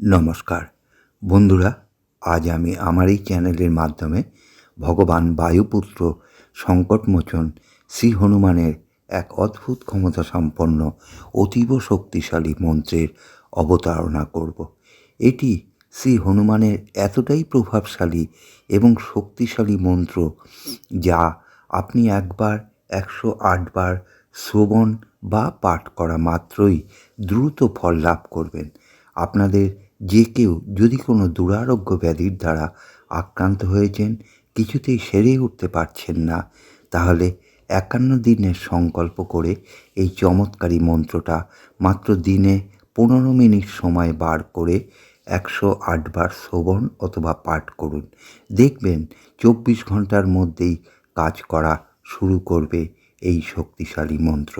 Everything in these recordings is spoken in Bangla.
নমস্কার। বন্ধুরা, আজ আমি আমার এই চ্যানেলের মাধ্যমে ভগবান বায়ুপুত্র সংকটমোচন শ্রী হনুমানের এক অদ্ভুত ক্ষমতা সম্পন্ন অতীব শক্তিশালী মন্ত্রের অবতারণা করব। এটি শ্রী হনুমানের এতটাই প্রভাবশালী এবং শক্তিশালী মন্ত্র যা আপনি একবার, একশো আটবার শ্রবণ বা পাঠ করা মাত্রই দ্রুত ফল লাভ করবেন। আপনাদের যে কেউ যদি কোনো দুরারোগ্য ব্যাধির দ্বারা আক্রান্ত হয়েছেন, কিছুতেই সেরে উঠতে পারছেন না। তাহলে একান্ন দিনের সংকল্প করে এই চমৎকারী মন্ত্রটা মাত্র দিনে পনেরো মিনিট সময় বার করে একশো আটবার শ্রবণ অথবা পাঠ করুন। দেখবেন চব্বিশ ঘণ্টার মধ্যেই কাজ করা শুরু করবে এই শক্তিশালী মন্ত্র।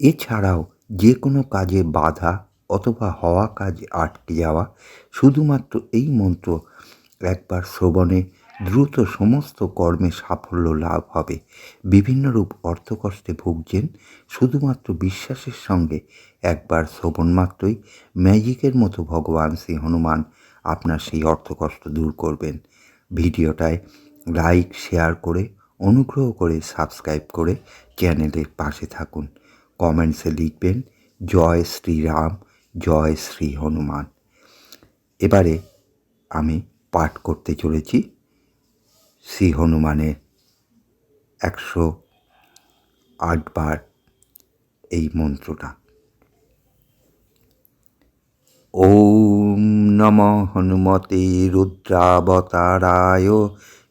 এছাড়াও যে কোনো কাজে বাধা অথবা হওয়া কাজ আটকে যাওয়া, শুধুমাত্র এই মন্ত্র, একবার শ্রবণে দ্রুত সমস্ত কর্মে সাফল্য লাভ হবে। বিভিন্ন রূপ অর্থকষ্টে ভুগছেন, শুধুমাত্র বিশ্বাসের সঙ্গে একবার শ্রবণ মাত্রই ম্যাজিকের মতো ভগবান শ্রী হনুমান আপনার সেই অর্থকষ্ট দূর করবেন। ভিডিওটায় লাইক, শেয়ার করে, অনুগ্রহ করে সাবস্ক্রাইব করে চ্যানেলের পাশে থাকুন। কমেন্টসে লিখবেন, জয় শ্রীরাম। জয় শ্রী হনুমান। এবারে আমি পাঠ করতে চলেছি শ্রী হনুমানের একশো আটবার এই মন্ত্রটা। ওম নম হনুমতে রুদ্রাবতারায়,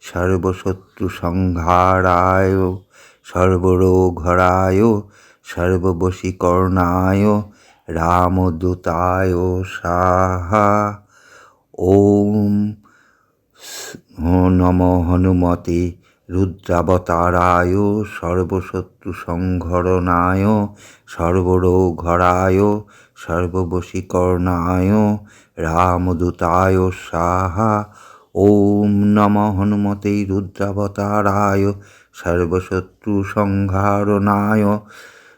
সর্বশত্রু সংহারায় সর্বরোঘরায় সর্ববশীকর্ণায় রামদূতায় সাহা। ওম নম হনুমতে রুদ্রাবতারায় সর্বশত্রু সংঘরণায় সর্বরোঘরায় সর্ববশীকর্ণায় রামদূতায় সাহা। ওম নম হনুমতে রুদ্রাবতারায় সর্বশত্রু সংহারণায়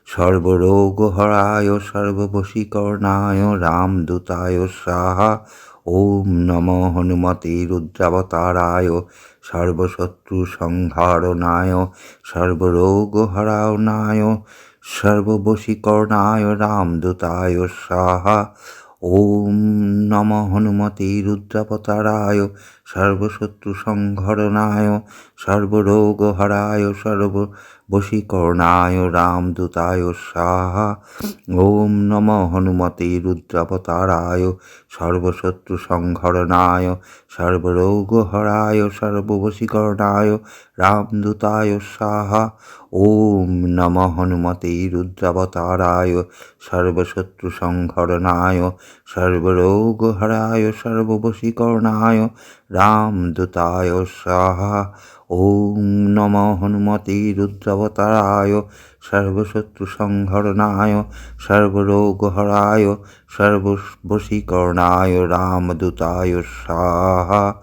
সর্বরোগহরায়, সর্ববশীকর্ণায়, রামদূতায় সাহা, ওম নম হনুমতে রুদ্রাবতারায় সর্বশত্রু সংহারণায় সর্বরোগহরাণায়, সর্ববশীকর্ণায়, রামদূতায় সাহা, ওম নম হনুমতে রুদ্রাবতারায় সর্বশত্রু সংহরণায় সর্বরোগহরায় সর্ববশীকর্ণায় রামদূতায় সাহা। ওম নম হনুমতে রুদ্রাবতারায় সর্বশত্রু সংহরণায় সর্বরোগহরায় সর্ববশীকর্ণায় রামদূতায় সাহা। ওম নম হনুমতে রুদ্রাবতারায় সর্বশত্রু সংহরণায় সর্বরোগহরায় সর্ববশীকর্ণায় রামদূতায় সাহা। ওম নম হনুমতে রুদ্রাবতারায় সর্বশত্রু সংহরণায় সর্বরোগহরায়, সর্ববশীকর্ণায়, রামদূতায় সাহা।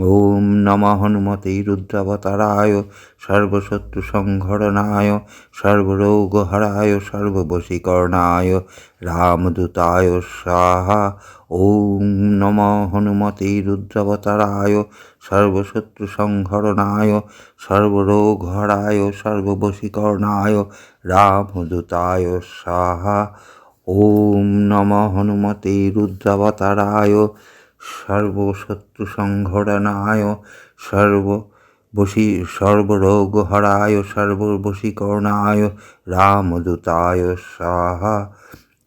ওম নম হনুমতে রুদ্রাবতারায় সর্বশত্রু সংহরণায় সর্বরোগহরায়, সর্ববশীকর্ণায়, রামদূতায় সাহা। ওম নম হনুমতে রুদ্রাবতারায় সর্বশত্রু সংহরণায় সর্বরোগহরায় সর্ববশীকর্ণায় রামদূতায় সাহা, ওম নম হনুমতে রুদ্রাবতারায়, সর্বশত্রু সংহরণায় সর্ব বশী সর্বরোগহরায় সর্ববশীকর্ণায় রামদূতায় সাহা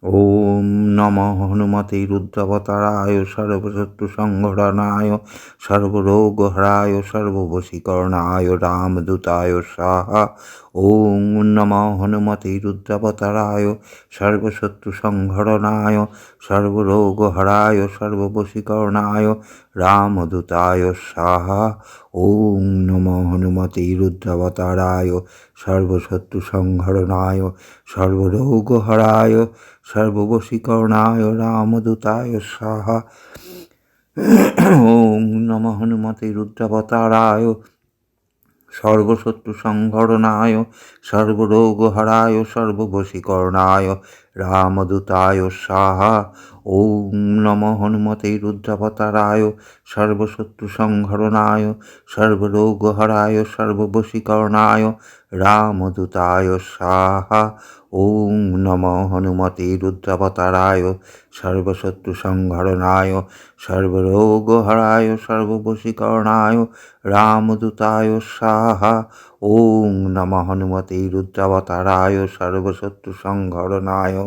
ওম নম হনুমতে রুদ্রাবতারায় সর্বশত্রু সংহরণায় সর্বরোগহরায় সর্ববশীকর্ণায় রামদূতায় সাহা ওম নম হনুমতে রুদ্রাবতারায় সর্বশত্রু সংহরণায় সর্বরোগহরায় সর্ববশীকর্ণায় রামদূতায় সাহা ওম নম হনুমতে রুদ্রাবতারায় সর্বশত্রু সংহরণায় সর্বরোগহরায় সর্ববশীকর্ণায় রামদূতায় সাহা। ওম নম হনুমতে রুদ্রাবতারায় সর্বশত্রু সংহরণায় সর্বরোগহরায় সর্ববশীকরণায় রামদূতায় সাহা, ওম নম হনুমতে রুদ্রাবতারায়, সর্বশত্রু সংহরণায়, সর্বরোগহরায়, সর্ববশীকরণায়, রামদূতায় সাহা, ওম নম হনুমতে রুদ্রাবতারায়, সর্বশত্রু সংহরণায়, সর্বরোগহরায়, সর্ববশীকরণায়, রামদূতায় স্বাহা ওম নম হনুমতে রুদ্রাবতারায় সর্বশত্রু সংঘরণায়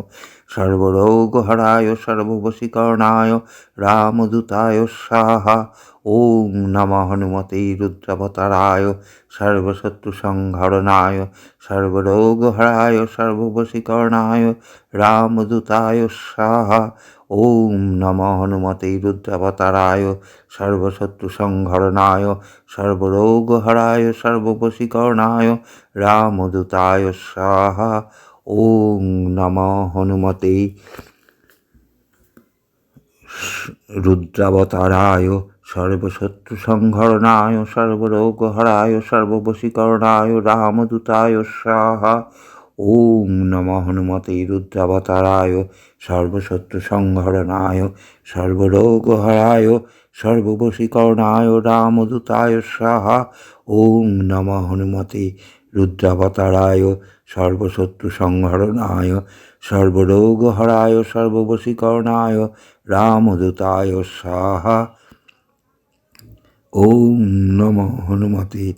সর্বরোগহরায় সর্ববশীকরণায় রামদূতায় স্বাহা ওম নম হনুমতে রুদ্রাবতারায় সর্বশত্রু সংহরণায় সর্বরোগহরায় সর্ববশীকরণায় রামদূতায় স্বাহা ওম নম হনুমতে রুদ্রাবতারায় সর্বশত্রু সংহরণায় সর্বরোগহরায় সর্ববশীকরণায় রামদূতায় স্বাহা ওম নম হনুমতে রুদ্রাবতারায় সর্বশত্রু সংহরণায় সর্বরোগহরায়, সর্ববশীকরণায়, রামদূতায় স্বাহা ওম নম হনুমতে রুদ্রাবতারায় সর্বশত্রু সংহরণায় সর্বরোগহরায়, সর্ববশীকরণায়, রামদূতায় স্বাহা ওম নম হনুমতে রুদ্রাবতারায় সর্বশত্রু সংহরণায় সর্বরোগহরায়, সর্ববশীকরণায়, রামদূতায় স্বাহা ওম নম হনুমতে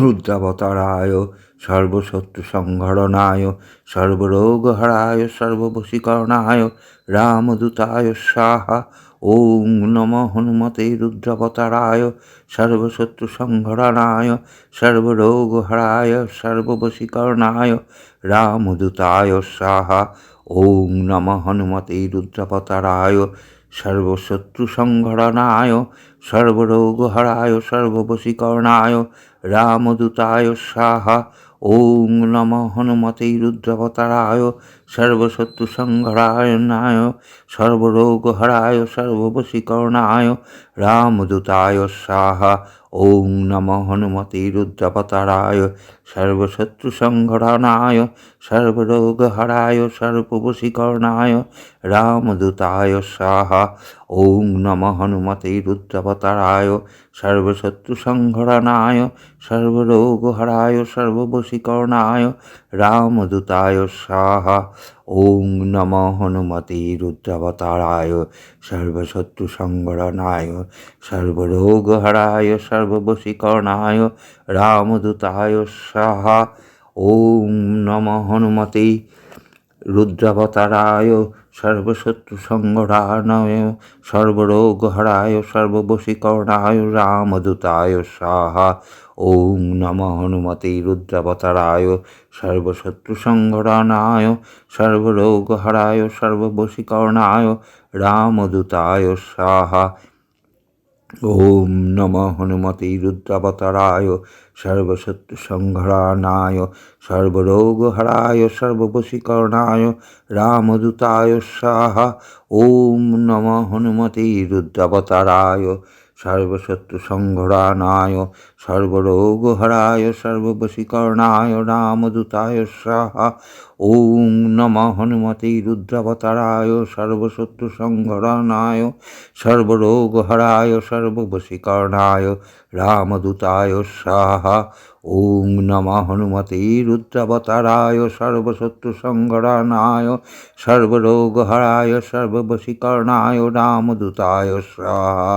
রুদ্রাবতারায় সর্বশত্রু সংহরণায় সর্বরোগহরায়, সর্ববশীকরণায়, রামদূতায় স্বাহা। ওম নম হনুমতে রুদ্রাবতারায় সর্বশত্রু সংহরণায় সর্বরোগহরায়, সর্ববশীকরণায়, রামদূতায় স্বাহা। ওম নম হনুমতে রুদ্রাবতারায় সর্বশত্রু সংহরণায় সর্বরোগহরায় সর্ববশীকরণায় রামদূতায় সাহা ওম নম হনুমতে রুদ্রাবতারায় সর্বশত্রু সংহরায়ণায় সর্বরোগহরায়, সর্ববশীকরণায়। রামদূতায় স্বাহা ওম নম হনুমতে রুদ্রাবতারায়। সর্বশত্রু সংহরণায় সর্বরোগহরায়, সর্ববশীকরণায়। রামদূতায় স্বাহা ওম নম হনুমতে রুদ্রাবতারায়। সর্বশত্রু সংহরণায় সর্বরোগহরায়, সর্ববশীকরণায়। রামদূতায় সাহ ওং নম হনুমতে রুদ্রাবতারায় সর্বশত্রু সংগরণায় সর্বরোগহরায় সর্ববশীকরণায় রামদূতায় সাহ ওং নম হনুমতে রুদ্রাবতারায় সর্বশত্রু সংগরাণয় সর্বরোগহরায়, সর্ববশীকরণায়, রামদূতায় স্বাহা ওম নম হনুমতে রুদ্রাবতারায় সর্বশত্রু সংহরণায় সর্বরোগহরায়, সর্ববশীকরণায়, রামদূতায় স্বাহা ওম নম হনুমতে রুদ্রাবতারায় সর্বশত্রু সংহরণায় সর্বরোগহরায় সর্ববশীকরণায় রামদূতায় সাহা ওম নম হনুমতে রুদ্রাবতারায় সর্বশত্রু সংঘরানায় সর্বরোগহরায়, সর্ববশীকরণায় রামদূতায় স্বাহা ওম নম হনুমতে রুদ্রাবতারায় সর্বশত্রু সংঘরানায় সর্বরোগহরায়, সর্ববশীকরণায়, রামদূতায় স্বাহা ওম নম হনুমতে রুদ্রাবতারায় সর্বশত্রু সংঘরানায় সর্বরোগহরায়, সর্ববশীকরণায়, রামদূতায় স্বাহা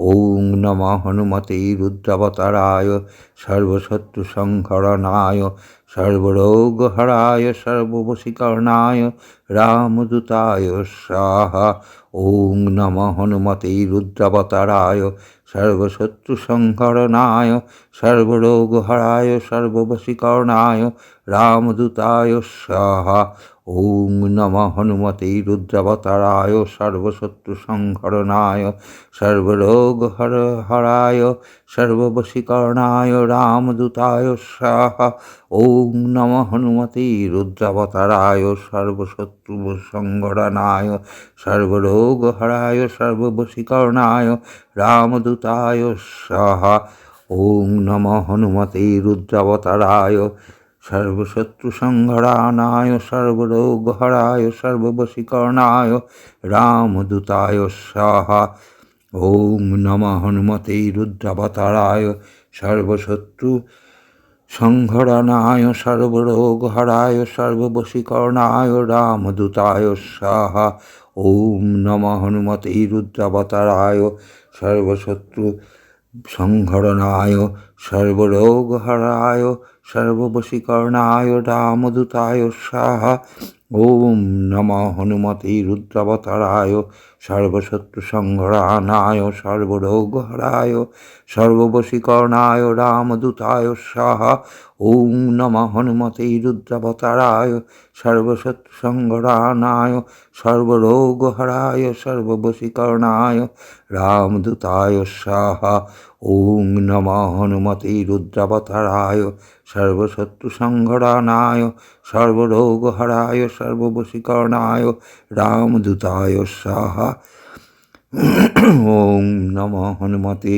ওম নম হনুমতে রুদ্রাবতারায়, সর্বশত্রু সংহরণায় সর্বরোগহরায় সর্ববশীকরণায় রামদূতায় স্বাহা। ওম নম হনুমতে রুদ্রাবতারায়, সর্বশত্রু সংহরণায় সর্বরোগহরায় সর্ববশীকরণায় রামদূতায় স্বাহা। ওম নম হনুমতে রুদ্রাবতারায়, সর্বশত্রু সংহরণায় সর্বরোগ হর হরায়, সর্ববশীকরণায় রামদূতায় স্বাহা। ওম নম হনুমতে রুদ্রাবতারায়, সর্বশত্রু সংহরণায় সর্বরোগ হরায়, সর্ববশীকরণায় রামদূতায় স্বাহা। ওম নম হনুমতে রুদ্রাবতারায় সর্বশত্রু সংহরানায় সর্বরোগহরায়, সর্ববশীকরণায়, রামদূতায় স্বাহা ওম নম হনুমতে রুদ্রাবতারায় সর্বশত্রু সংহরণায় সর্বরোগহরায়, সর্ববশীকরণায়, রামদূতায় স্বাহা ওম নম হনুমতে রুদ্রাবতারায় সর্বশত্রু সংহরণায় সর্বরোগহরায় সর্ববশীকরণায় রামদূতায় স্বাহা ওম নম হনুমতে রুদ্রাবতারায়। সর্বশত্রু সংহরানায় সর্বরোগহরায়। সর্ববশীকরণায় রামদূতায় স্বাহা ওম নম হনুমতে রুদ্রাবতারায়। সর্বশত্রু সংহরানায় সর্বরোগহরায়, সর্ববশীকরণায়। রামদূতায় সাহা ওং নম হনুমতে রুদ্রাবতারায় সর্বশত্রু সংহরানায় সর্বরোগহরায় সর্ববশীকরণায় রামদূতায় সাহা ওং নম হনুমতে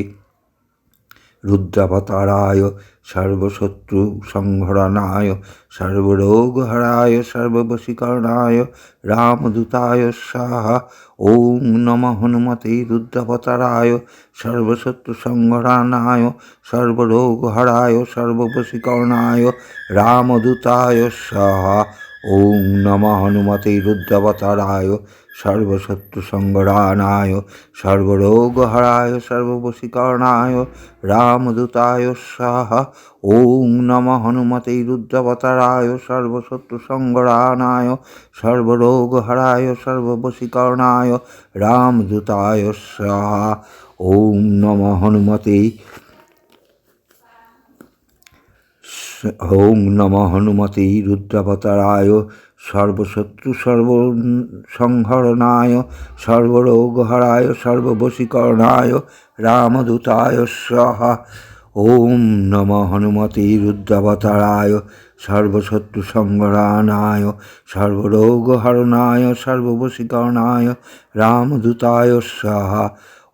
রুদ্রাবতারায় সর্বশত্রু সংহরণায় সর্বরোগহরায়, সর্ববশীকরণায়, রামদূতায় স্বাহা ওং নম হনুমতে রুদ্রাবতারায়, সর্বশত্রু সংহরণায় সর্বরোগহরায়, সর্ববশীকরণায়, রামদূতায় স্বাহা ওং নম হনুমতে রুদ্রাবতারায় সর্বশত্রু সংগ্রানায় সর্বরোগহরায়, সর্ববশীকরণায়, রামদূতায় স্বাহা ওং নম হনুমতে রুদ্রাবতারায়, সর্বশত্রু সংগ্রানায় সর্বরোগহরায়, সর্ববশীকরণায়, রামদূতায় স্বাহা ওং নম হনুমতে ওং নম হনুমতে রুদ্রাবতারায় সর্বশত্রু সর্ব সংহরণায় সর্বরোগহরায়, সর্ববশীকরণায়, রামদূতায় স্বাহা। ওম নম হনুমতে রুদ্রাবতারায়, সর্বশত্রু সংহরণায়, সর্বরোগহরণায়, সর্ববশীকরণায়, রামদূতায় স্বাহা।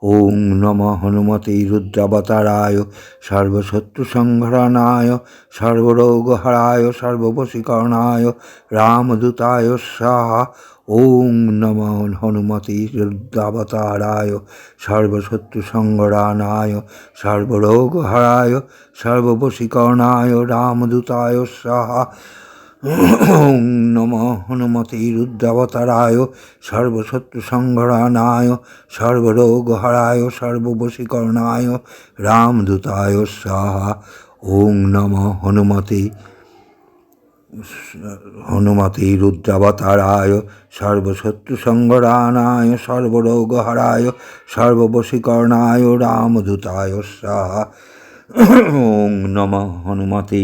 ওং নম হনুমতে রুদ্রাবতারায় সর্বশত্রু সংহরণায় সর্বরোগহরায়, সর্ববশীকরণায়, রামদূতায় স্বাহা ওং নম হনুমতে রুদ্রাবতারায় সর্বশত্রু সংহরণায় সর্বরোগহরায়, সর্ববশীকরণায়, রামদূতায় স্বাহা ওং নম হনুমতে রুদ্রাবতারায় সর্বশত্রু সংহরণায় সর্বরোগহরায় সর্ববশীকরণায় রামদূতায় স্বাহা ওং নম হনুমতে হনুমতে রুদ্রাবতারায় সর্বশত্রু সংহরানায় সর্বরোগহরায় সর্ববশীকরণায় রামদূতায় স্বাহা ওং নম হনুমতে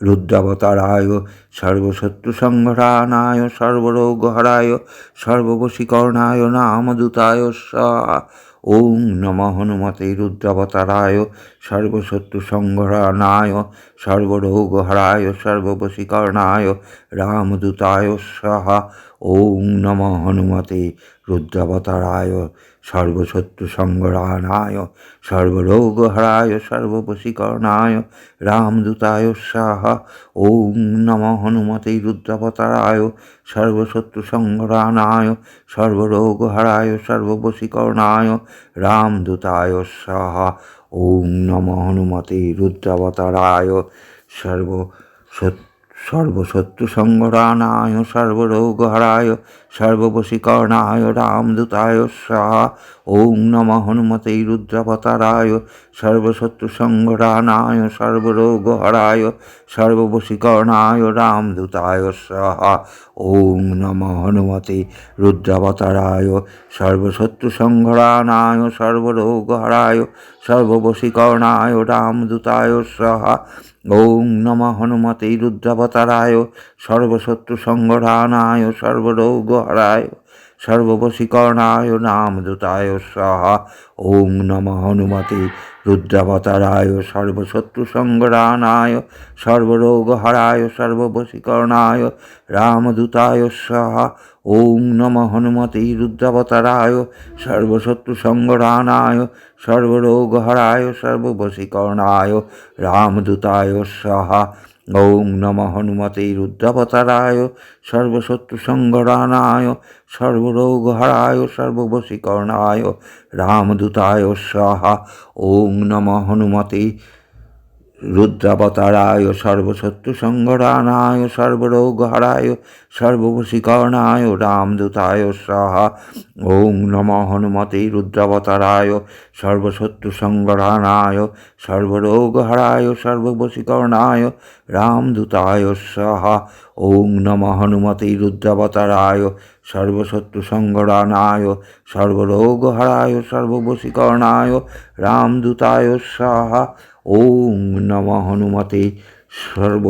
রুদ্রাবতারায় সর্বশত্রু সংহরানায় সর্বরোগহরায়, সর্ববশীকরণায়, নামদূতায় ওং নম হনুমতে রুদ্রাবতারায় সর্বশত্রু সংহরণায় সর্বরোগহরায়, সর্ববশীকরণায়, রামদূতায় স্বাহা ওং নম হনুমতে রুদ্রাবতারায় সর্বশত্রু সংগ্রানায় সর্বরোগহরায় সর্ববশীকরণায় রামদূতায় স্বাহা ওং নম হনুমতে রুদ্রাবতারায়, সর্বশত্রু সংগ্রানায় সর্বরোগহরায় সর্ববশীকরণায় রামদূতায় স্বাহা ওং নম হনুমতে রুদ্রাবতারায় সর্ব সর্বশত্রু সংগ্রানায় সর্বরোগহরায়, সর্ববশীকরণায়, রামদূতায় স্বাহা ওং নম হনুমতে রুদ্রাবতারায় সংগ্রানায় সর্বরোগহরায়, সর্ববশীকরণায়, রামদূতায় স্বাহা ওং নম হনুমতে রুদ্রাবতারায় সংগ্রানায় সর্বরোগহরায়, সর্ববশীকরণায়, রামদূতায় স্বাহা ওং নম হনুমতে রুদ্রাবতারায়, সর্বশত্রু সংগ্রানায় সর্বরোগহরায়, সর্ববশীকরণায় নামদূতায় স্বাহা। ওং নম হনুমতে রুদ্রাবতারায়, সর্বশত্রু সংগ্রানায় সর্বরোগহরায়, সর্ববশীকরণায় রামদূতায় স্বাহা। ওং নম হনুমতে রুদ্রাবতারায়, সর্বশত্রু সংগ্রানায় সর্বরোগহরায়, সর্ববশীকরণায়, রামদূতায় স্বাহা ওং নম হনুমতে রুদ্রাবতারায়, সর্বশত্রু সংগরানায় সর্বরোগহরায়, সর্ববশীকরণায়, রামদূতায় স্বাহা ওং নম হনুমতে রুদ্রাবতারায় সর্বশত্রু সংগরানায় সর্বরোগহরায় সর্ববশীকরণায় রামদূতায় স্বাহা। ওং নম হনুমতে রুদ্রাবতারায় সর্বশত্রু সংগরানায় সর্বরোগহরায় সর্ববশীকরণায় রামদূতায় স্বাহা। ওং নম হনুমতে রুদ্রাবতারায় সর্বশত্রু সংগরানায় সর্বরোগহরায়, সর্ববশীকরণায়, রামদূতায় স্বাহা ওং নম হনুমতে সর্ব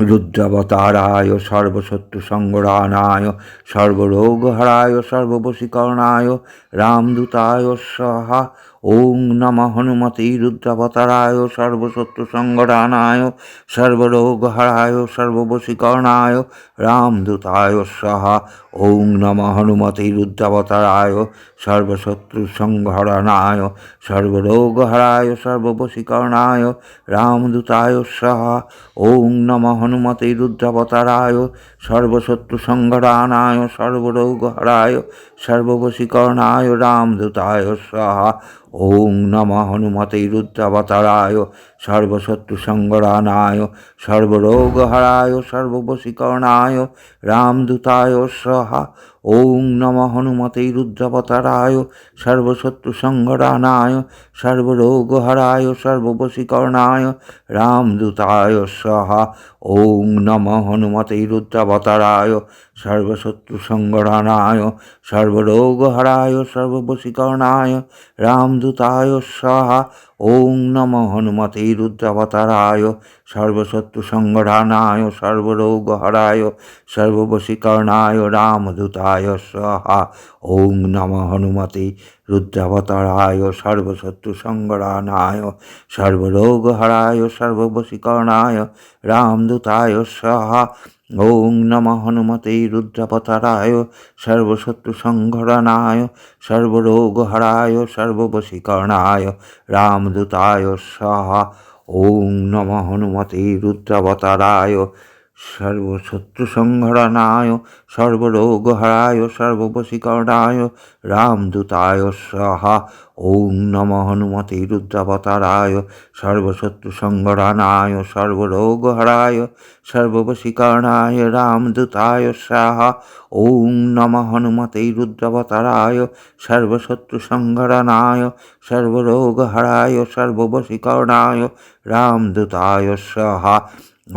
রুদ্রাবতারায় সর্বশত্রু সংগরানায় সর্বরোগহরায়, সর্ববশীকরণায়, রামদূতায় স্বাহা ওং নম হনুমতে রুদ্রাবতারায় সর্বশত্রু সংগরানায় সর্বরোগহরায় সর্ববশীকরণায় রামদূতায় স্বাহা ওং নম হনুমতে রুদ্রাবতারায় সর্বশত্রু সংহরণায় সর্বরোগহরায়, সর্ববশীকরণায়, রামদূতায় স্বাহা ওং নম হনুমতে রুদ্রাবতারায় সর্বশত্রু সংহরানায় সর্বরোগহরায়, সর্ববশীকরণায়, রামদূতায় স্বাহা ওং নম হনুমতে রুদ্রাবতারায় সর্বশত্রু সংগরানায় সর্বরোগহরায় সর্ববশীকরণায় রামদূতায় স্বাহা ওং নম হনুমতে রুদ্রাবতারায়, সর্বশত্রু সংগরানায় সর্বরোগহরায়, সর্ববশীকরণায় রামদূতায় স্বাহা ওং নম হনুমতে রুদ্রাবতারায়, সর্বশত্রু সংগরানায় সর্বরোগহরায়, সর্ববশীকরণায় রামদূতায় স্বাহা ওং নম হনুমতে রুদ্রাবতারায় সর্বশত্রু সংগরানায় সর্বরোগহরায়, সর্ববশীকরণায়, রামদূতায়, স্বাহা, ওং নম হনুমতে, রুদ্রাবতারায় সর্বশত্রু সংগরানায় সর্বরোগহরায়, সর্ববশীকরণায়, রামদূতায়, স্বাহা, ওং নম হনুমতে, রুদ্রাবতারায় সর্বশত্রু সংঘরণায় সর্বরোগহরায়, সর্ববশীকরণায়, রামদূতায়, স্বাহা ওং নম হনুমতে রুদ্রাবতারায় সর্বশত্রু সংহরণায় সর্বরোগহরায়, সর্ববশীকরণায়, রামদূতায় স্বাহা ওং নম হনুমতে রুদ্রাবতারায় সর্বশত্রু সংগরানায় সর্বরোগহরায়, সর্ববশীকরণায়, রামদূতায় স্বাহা ওং নম হনুমতে রুদ্রাবতারায় সর্বশত্রু সংগরানায় সর্বরোগহরায়, সর্ববশীকরণায়, রামদূতায় স্বাহা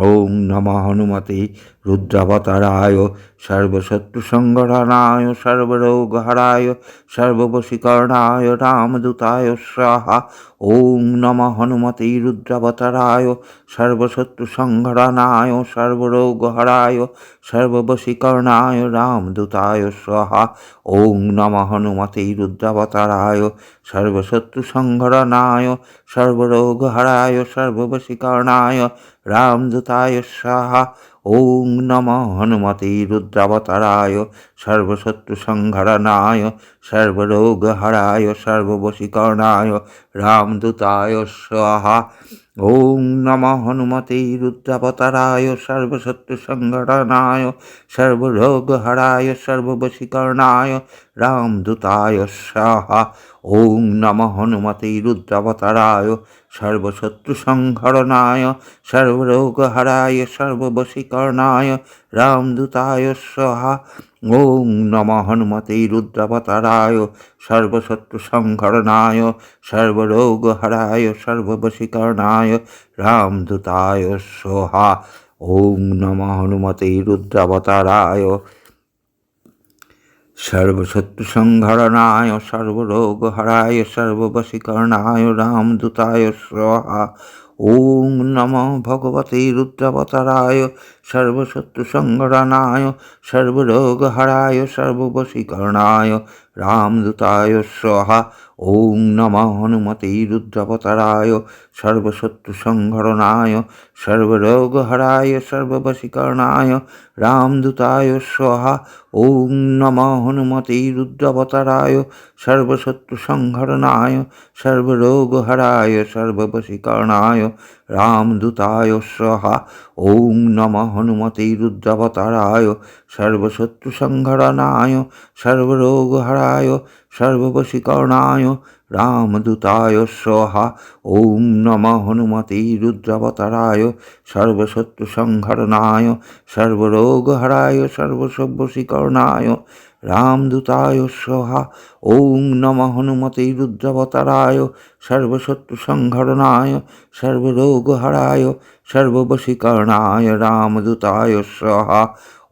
ওং নম হনুমতে রুদ্রাবতারায় সর্বশত্রু সংগরানায় সর্বরোগহরায়, সর্ববশীকরণায়, রামদূতায় স্বাহা ওং নম হনুমতে রুদ্রাবতারায় সর্বশত্রু সংঘরানায় সর্বরোগহরায়, সর্ববশীকরণায়, রামদূতায় স্বাহা ওং নম হনুমতে রুদ্রাবতারায় সর্বশত্রু সংঘরণায় সর্বরোগহরায়, সর্ববশীকরণায়, রামদূতায় স্বাহা ওং নম হনুমতে রুদ্রাবতারায় সর্বশত্রু সংহরণায় সর্বরোগহরায়, সর্ববশীকরণায়, রামদূতায় স্বাহা। ওং নম হনুমতে রুদ্রাবতারায় সর্বশত্রু সংহরণায় সর্বরোগহরায়, সর্ববশীকরণায়, রামদূতায় স্বাহা। ওং নম হনুমতে রুদ্রাবতারায় সর্বশত্রু সংহরণায় সর্বরোগহরায়, সর্ববশীকরণায়, রামদূতায় স্বাহা। ওং নম হনুমতে রুদ্রাবতারায় সর্বশত্রু সংহরণায় সর্বরোগহরায় সর্ববশীকরণায় রামদূতায় স্বাহা ওং নম হনুমতে রুদ্রাবতারায় সর্বশত্রু সংহরণায় সর্বরোগহরায় সর্ববশীকরণায় রামদূতায় স্বাহা ওং নম ভগবতে রুদ্রাবতারায় সর্বশত্রু সংহরণায় সর্বরোগহরায়, সর্ববশীকরণায় রামদূতায় স্বাহা, ওং নম হনুমতে রুদ্রাবতারায়, সর্বশত্রু সংহরণায় সর্বরোগহরায়, সর্ববশীকরণায় রামদূতায় স্বাহা, ওং নম হনুমতে রুদ্রাবতারায়, সর্বশত্রু সংহরণায় সর্বরোগহরায়, সর্ববশীকরণায় রামদূতায় স্বাহা, ওং নম হনুমতে রুদ্রাবতারায় সর্বশত্রুসংহরণায় সর্বরোগহরায়, সর্ববশীকরণায়, রামদূতায় স্বাহা, ওং নম হনুমতে রুদ্রাবতারায় সর্বশত্রুসংহরণায় সর্বরোগহরায় সর্বসব্যশীকরণায় রামদূতায় সহা ওং নম হনুমতে রুদ্রাবতারায় সর্বশত্রুসংহরণায় সর্বরোগহারায়, সর্ববশীকরণায় রামদূতায় সহা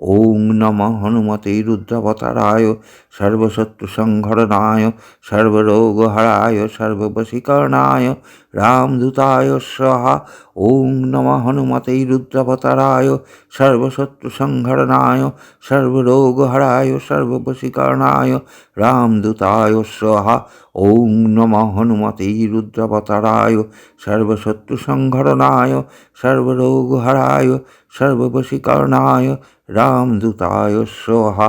ওং নম হনুমতে রুদ্রাবতারায় সর্বশত্রুসংহরণায় সর্বরোগহরায়, সর্ববশীকরণায়, রামদূতায় স্বাহা ওং নম হনুমতে রুদ্রাবতারায় সর্বশত্রুসংহরণায় সর্বরোগহরায়, সর্ববশীকরণায়, রামদূতায় স্বাহা ওং নম হনুমতে রুদ্রাবতারায় সর্বশত্রুসংহরণায় সর্বরোগহরায়, সর্ববশীকরণায়, রামদূতায় স্বাহা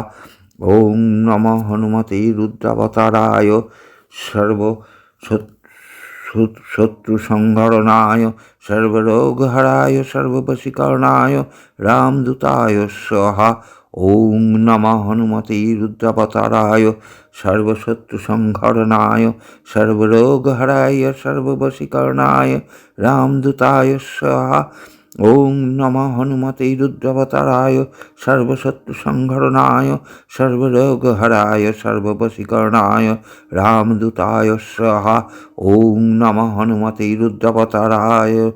ওং নম হনুমতে রুদ্রাবতারায় সর্ব শত্রু সংহরণায় সর্বরোগহরায় সর্ববশীকরণায় রামদূতায় স্বাহা। ওং নম হনুমতে রুদ্রাবতারায় সর্বশত্রু সংহরণায় সর্বরোগহরায় সর্ববশীকরণায় রামদূতায় স্বাহা। ওং নম হনুমতে রুদ্রাবতারায়, সর্বশত্রু সংহরণায় সর্বরোগহরায়, সর্ববশীকরণায় রামদূতায় স্বাহা। ওং নম হনুমতে রুদ্রাবতারায়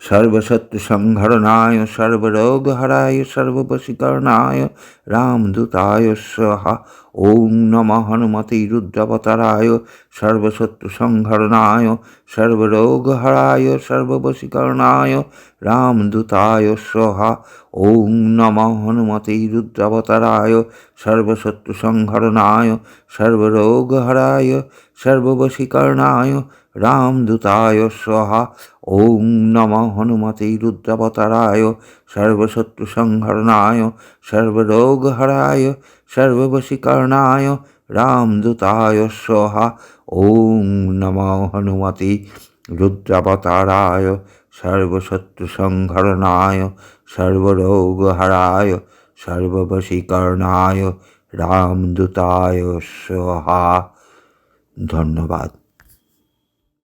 সর্বশত্রুসংহরণায় সর্বরোগহরায়, সর্ববশীকরণায় রামদূতায় স্বাহা। ওং নম হনুমতে রুদ্রাবতারায় সর্বশত্রুসংহরণায় সর্বরোগহরায়, সর্ববশীকরণায় রামদূতায় স্বাহা ওং নম হনুমতে রুদ্রাবতারায় সর্বশত্রুসংহরণায় সর্বরোগহরায়, সর্ববশীকরণায় রামদূতায় স্বাহা ওং নম হনুমতে রুদ্রাবতারায় সর্বশত্রুসংহরণায় সর্বরোগহরায় সর্ববশীকরণায় রামদূতায় সহা ওং নম হনুমতি। রুদ্রাবতারায় সর্বশত্রু সংহরণায় সর্বরোগহরায় সর্ববশীকরণায় রামদূতায় সহা। ধন্যবাদ।